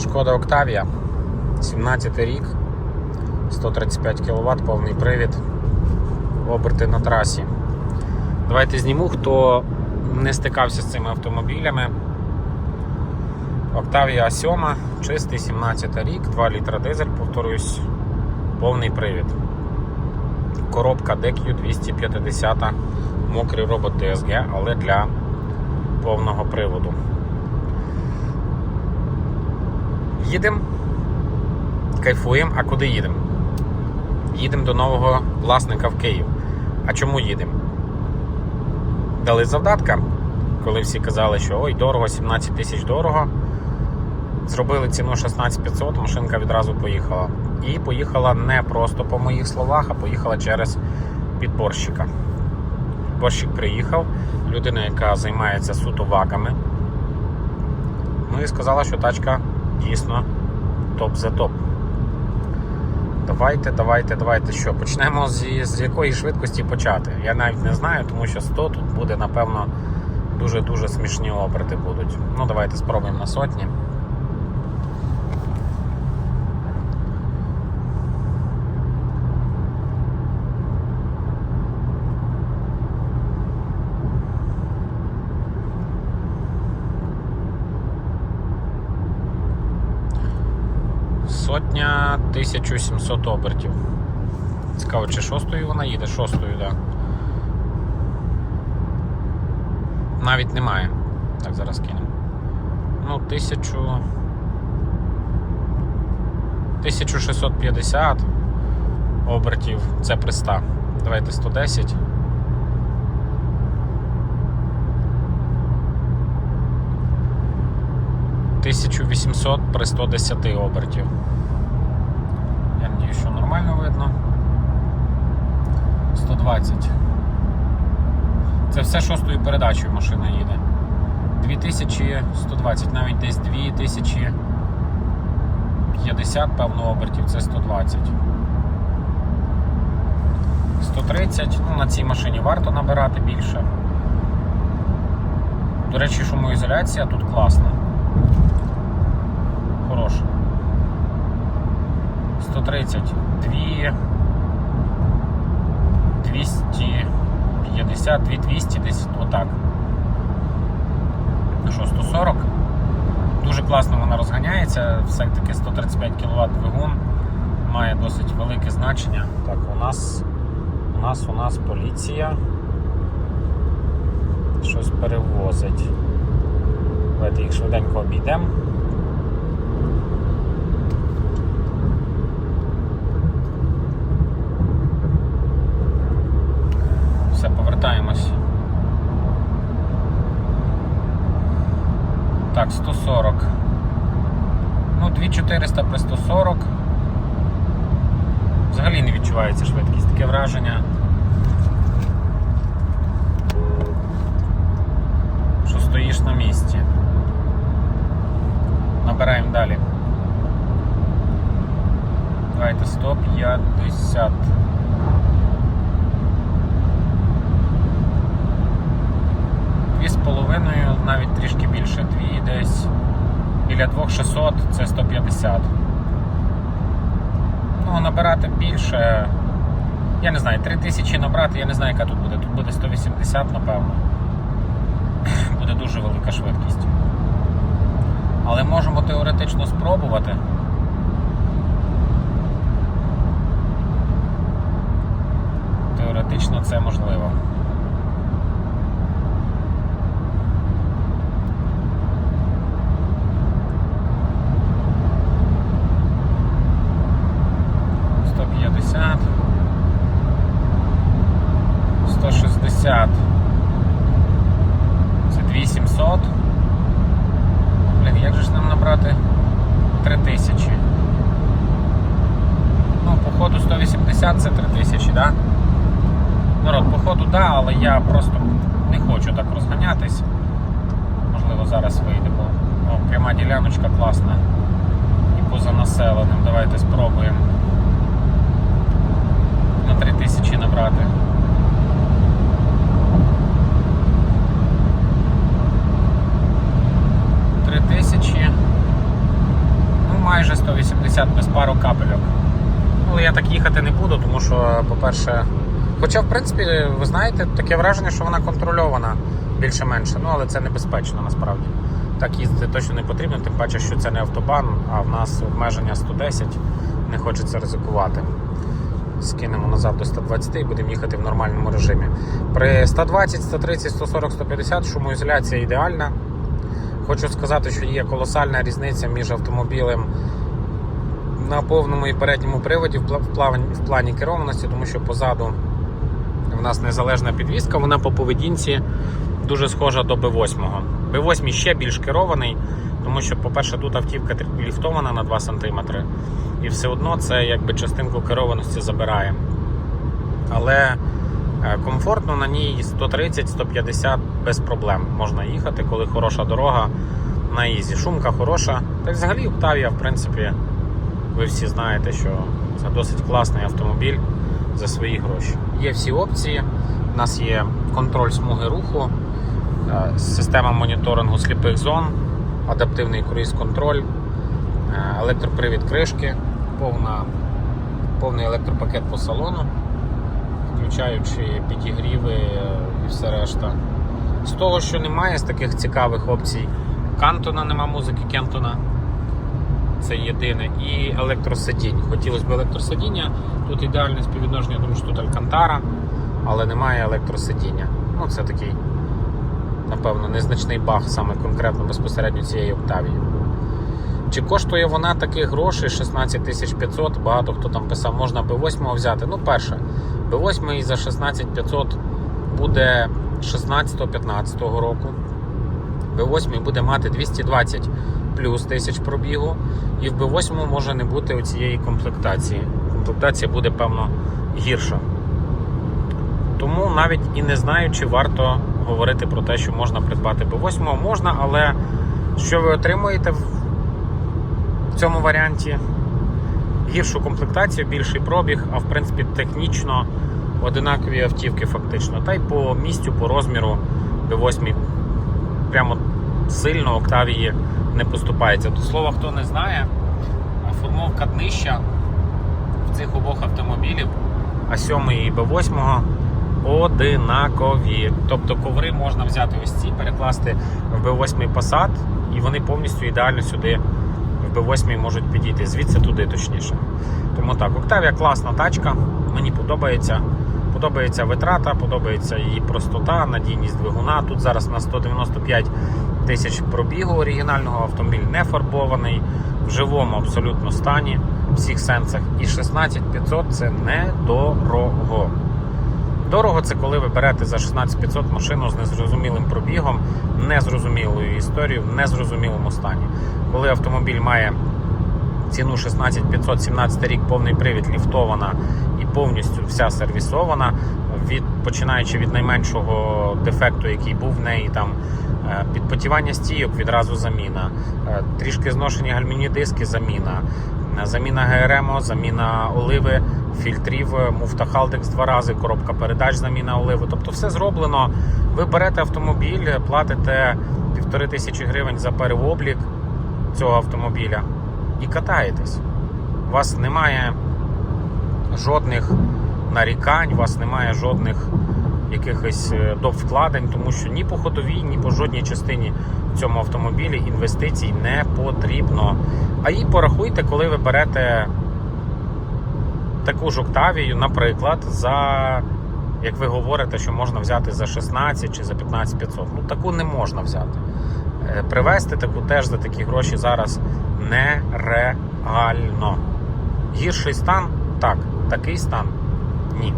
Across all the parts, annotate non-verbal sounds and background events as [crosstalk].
Шкода Октавія, 17 рік, 135 кВт, повний привід, оберти на трасі. Давайте зніму, хто не стикався з цими автомобілями. Октавія 7, чистий 17 рік, 2 літра дизель, повторюсь, повний привід. Коробка DQ 250, мокрий робот DSG, але для повного приводу. Їдемо, кайфуємо, а куди їдемо? Їдемо до нового власника в Київ. А чому їдемо? Дали завдатка, коли всі казали, що ой, дорого, 17 тисяч дорого. Зробили ціну 16500, машинка відразу поїхала. І поїхала не просто по моїх словах, а поїхала через підборщика. Підборщик приїхав, людина, яка займається суто ваками. Ну і сказала, що тачка дійсно топ за топ. Давайте, давайте, давайте що. Почнемо з, з якої швидкості почати. Я навіть не знаю, тому що 100 тут буде, напевно, дуже-дуже смішні оберти будуть. Ну, давайте спробуємо на сотні. Сотня 1700 обертів. Цікаво, чи шостою вона їде? Шостою, так. Да. Навіть немає. Так, зараз кинемо. Ну, 1000. 1650 обертів. Це при 100. Давайте 110. Тисячу вісімсот при 110 обертів. Я надію, що нормально видно. 120. Це все шостою передачею машина їде. 2120, навіть десь 2050, певно, обертів, це 120. 130, ну на цій машині варто набирати більше. До речі, шумоізоляція тут класна. Хороша. 130, 2 250, 2200 десь отак. Що, 140. Дуже класно вона розганяється, все-таки 135 кВт двигун має досить велике значення. Так, у нас у нас у нас поліція щось перевозить. Давайте їх швиденько обійдемо. Все, повертаємось. Так, 140. Ну, 2400 при 140. Взагалі не відчувається швидкість. Таке враження. Що стоїш на місці. Набираємо далі. Давайте 150. Навіть трішки більше. Дві десь біля 2600 це 150. Ну, набирати більше. Я не знаю, 3000 набрати, я не знаю, яка тут буде. Тут буде 180, напевно. [clears throat] Буде дуже велика швидкість. Але можемо теоретично спробувати. Теоретично це можливо. 150. Це 2700. Блін, як же ж нам набрати 3000? Ну, походу 180 це 3000, да? Народ, походу, да, але я просто не хочу так розганятись. Можливо, зараз вийдемо. О, пряма діляночка класна. І поза населеним. Давайте спробуємо на 3000 набрати. 180 без пару капельок. Але я так їхати не буду, тому що, по-перше, хоча, в принципі, ви знаєте, таке враження, що вона контрольована більше-менше, ну але це небезпечно насправді. Так їздити точно не потрібно, тим паче, що це не автобан, а в нас обмеження 110, не хочеться ризикувати. Скинемо назад до 120 і будемо їхати в нормальному режимі. При 120, 130, 140, 150 шумоізоляція ідеальна. Хочу сказати, що є колосальна різниця між автомобілем на повному і передньому приводі в плані керованості, тому що позаду в нас незалежна підвізка, вона по поведінці дуже схожа до B8. B8 ще більш керований, тому що, по-перше, тут автівка ліфтована на 2 см, і все одно це якби частинку керованості забирає. Але е, комфортно на ній 130-150 без проблем можна їхати, коли хороша дорога на ізі. Шумка хороша. Та й взагалі Octavia, в принципі, ви всі знаєте, що це досить класний автомобіль за свої гроші. Є всі опції. У нас є контроль смуги руху, е, система моніторингу сліпих зон, адаптивний круїз-контроль, е, електропривід кришки, повна, повний електропакет по салону, включаючи підігріви е, і все решта. З того, що немає з таких цікавих опцій, Кантона нема музики Кентона. Це єдине. І електросидінь. Хотілося б електросидіння. Тут ідеальне співвідношення, тому що тут Алькантара, але немає електросидіння. Ну, це такий, напевно, незначний баг саме конкретно безпосередньо цієї Октавії. Чи коштує вона таких грошей 16 500? Багато хто там писав, можна B8 взяти. Ну, перше, B8 за 16 500 буде 16-15 року. B8 буде мати 220 плюс тисяч пробігу, і в B8 може не бути у цієї комплектації. Комплектація буде, певно, гірша. Тому навіть і не знаю, чи варто говорити про те, що можна придбати B8. Можна, але що ви отримуєте в цьому варіанті? Гіршу комплектацію, більший пробіг, а в принципі технічно одинакові автівки фактично. Та й по місцю, по розміру B8 прямо сильно Октавії не поступається. До слова, хто не знає, формовка днища в цих обох автомобілів А7 і Б8 одинакові. Тобто коври можна взяти ось ці, перекласти в Б8 Passat, і вони повністю ідеально сюди в Б8 можуть підійти. Звідси туди точніше. Тому так, Октавія класна тачка, мені подобається. Подобається витрата, подобається її простота, надійність двигуна. Тут зараз на 195 тисяч пробігу оригінального автомобіль не фарбований, в живому абсолютно стані, в всіх сенсах. І 16500 це недорого. Дорого це коли ви берете за 16500 машину з незрозумілим пробігом, незрозумілою історією, в незрозумілому стані. Коли автомобіль має ціну 16500, 17 рік, повний привід, ліфтована повністю вся сервісована, від, починаючи від найменшого дефекту, який був в неї, там е, підпотівання стійок, відразу заміна, е, трішки зношені гальмівні диски, заміна, е, заміна ГРМО, заміна оливи, фільтрів, муфта Халдекс два рази, коробка передач, заміна оливи. Тобто все зроблено. Ви берете автомобіль, платите півтори тисячі гривень за переоблік цього автомобіля і катаєтесь. У вас немає жодних нарікань, у вас немає жодних якихось е, довкладень, тому що ні по ходовій, ні по жодній частині в цьому автомобілі інвестицій не потрібно. А і порахуйте, коли ви берете таку ж Октавію, наприклад, за, як ви говорите, що можна взяти за 16 чи за 15 500. Ну таку не можна взяти. Е, Привезти таку теж за такі гроші зараз нереально. Гірший стан так, такий стан ні.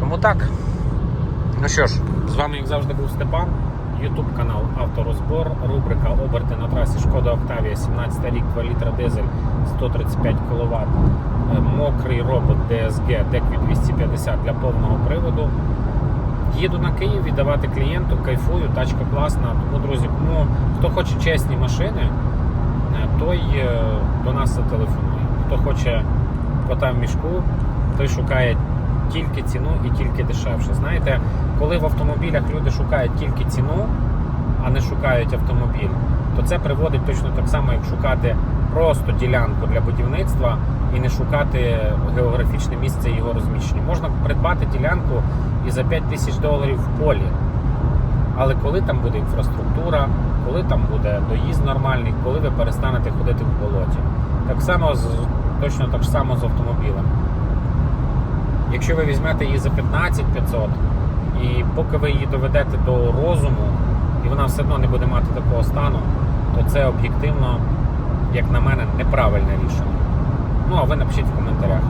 Тому так. Ну що ж, з вами, як завжди, був Степан. Ютуб канал Авторозбор, рубрика Оберти на трасі Шкода Октавія, 17 рік, 2 літра дизель, 135 кВт, мокрий робот DSG, DQ 250 для повного приводу. Їду на Київ віддавати клієнту, кайфую, тачка класна. Тому, друзі, кому хто хоче чесні машини, е, той е, до нас зателефонує. Хто хоче кота в мішку, той шукає тільки ціну і тільки дешевше. Знаєте, коли в автомобілях люди шукають тільки ціну, а не шукають автомобіль, то це приводить точно так само, як шукати просто ділянку для будівництва і не шукати географічне місце його розміщення. Можна придбати ділянку і за 5 тисяч доларів в полі. Але коли там буде інфраструктура, коли там буде доїзд нормальний, коли ви перестанете ходити в болоті. Так само з, точно так само з автомобілем. Якщо ви візьмете її за 15 500, і поки ви її доведете до розуму, і вона все одно не буде мати такого стану, то це об'єктивно, як на мене, неправильне рішення. Ну а ви напишіть в коментарях.